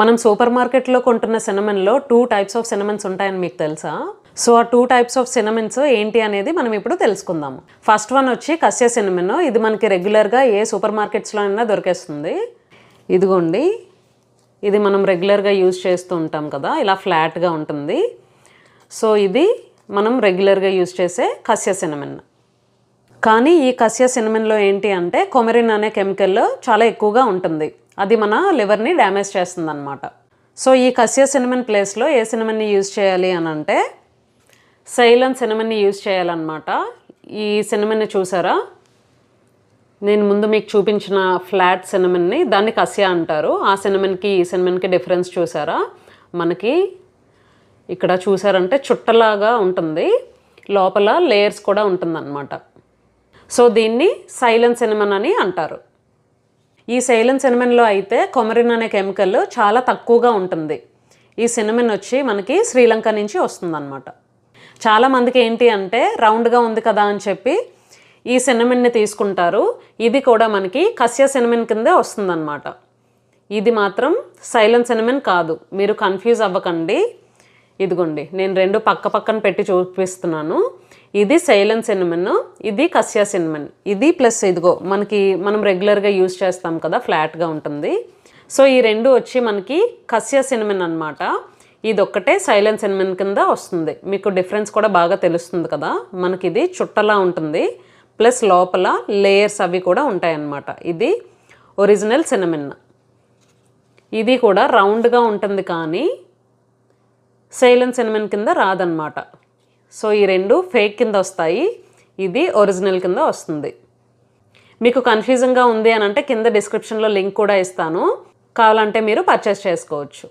మనం సూపర్ మార్కెట్లో కొంటున్న సినమన్లో టూ టైప్స్ ఆఫ్ సినమన్స్ ఉంటాయని మీకు తెలుసా? సో ఆ టూ టైప్స్ ఆఫ్ సినమన్స్ ఏంటి అనేది మనం ఇప్పుడు తెలుసుకుందాము. ఫస్ట్ వన్ వచ్చి కస్య సినమన్. ఇది మనకి రెగ్యులర్గా ఏ సూపర్ మార్కెట్స్లో అయినా దొరికేస్తుంది. ఇదిగోండి. ఇది మనం రెగ్యులర్గా యూజ్ చేస్తూ ఉంటాం కదా ఇలా ఫ్లాట్గా ఉంటుంది. సో ఇది మనం రెగ్యులర్గా యూజ్ చేసే కస్య సినమన్. కానీ ఈ కస్య సినమన్లో ఏంటి అంటే కొమెరిన్ అనే కెమికల్ చాలా ఎక్కువగా ఉంటుంది. అది మన లివర్ని డ్యామేజ్ చేస్తుంది అనమాట సో ఈ కసియా సినిమన్ ప్లేస్లో ఏ సినిమన్ని యూజ్ చేయాలి అని అంటే సైలన్ సినమన్ని యూజ్ చేయాలన్నమాట. ఈ సినిమన్ని చూసారా? నేను ముందు మీకు చూపించిన ఫ్లాట్ సినమన్ని దాన్ని కసియా అంటారు. ఆ సినిమన్కి ఈ సినిమన్కి డిఫరెన్స్ చూసారా? మనకి ఇక్కడ చూసారంటే చుట్టలాగా ఉంటుంది. లోపల లేయర్స్ కూడా ఉంటుందన్నమాట. సో దీన్ని సైలెంట్ సినిమన్ అని అంటారు. ఈ సైలెంట్ సినిమన్లో అయితే కొమరిన్ అనే కెమికల్ చాలా తక్కువగా ఉంటుంది. ఈ సినిమన్ వచ్చి మనకి శ్రీలంక నుంచి వస్తుందన్నమాట. చాలామందికి ఏంటి అంటే రౌండ్గా ఉంది కదా అని చెప్పి ఈ సినిమన్ని తీసుకుంటారు. ఇది కూడా మనకి కస్య సినిమన్ కిందే వస్తుందన్నమాట. ఇది మాత్రం సైలెంట్ సినిమన్ కాదు. మీరు కన్ఫ్యూజ్ అవ్వకండి. ఇదిగోండి నేను రెండు పక్క పక్కన పెట్టి చూపిస్తున్నాను. ఇది సైలెన్స్ సినిమన్ ఇది కస్యా సినిమన్. ఇది ప్లస్ ఇదిగో మనకి మనం రెగ్యులర్గా యూజ్ చేస్తాం కదా ఫ్లాట్గా ఉంటుంది. సో ఈ రెండు వచ్చి మనకి కస్యా సినిమన్ అనమాట ఇది ఒక్కటే సైలెన్స్ సినిమన్ కింద వస్తుంది. మీకు డిఫరెన్స్ కూడా బాగా తెలుస్తుంది కదా మనకి ఇది చుట్టలా ఉంటుంది. ప్లస్ లోపల లేయర్స్ అవి కూడా ఉంటాయన్నమాట. ఇది ఒరిజినల్ సినిమన్. ఇది కూడా రౌండ్గా ఉంటుంది కానీ సైలెన్స్ సినిమన్ కింద రాదనమాట. సో ఈ రెండు ఫేక్ కింద వస్తాయి. ఇది ఒరిజినల్ కింద వస్తుంది. మీకు కన్ఫ్యూజన్గా ఉంది అని అంటే కింద డిస్క్రిప్షన్లో లింక్ కూడా ఇస్తాను. కావాలంటే మీరు పర్చేస్ చేసుకోవచ్చు.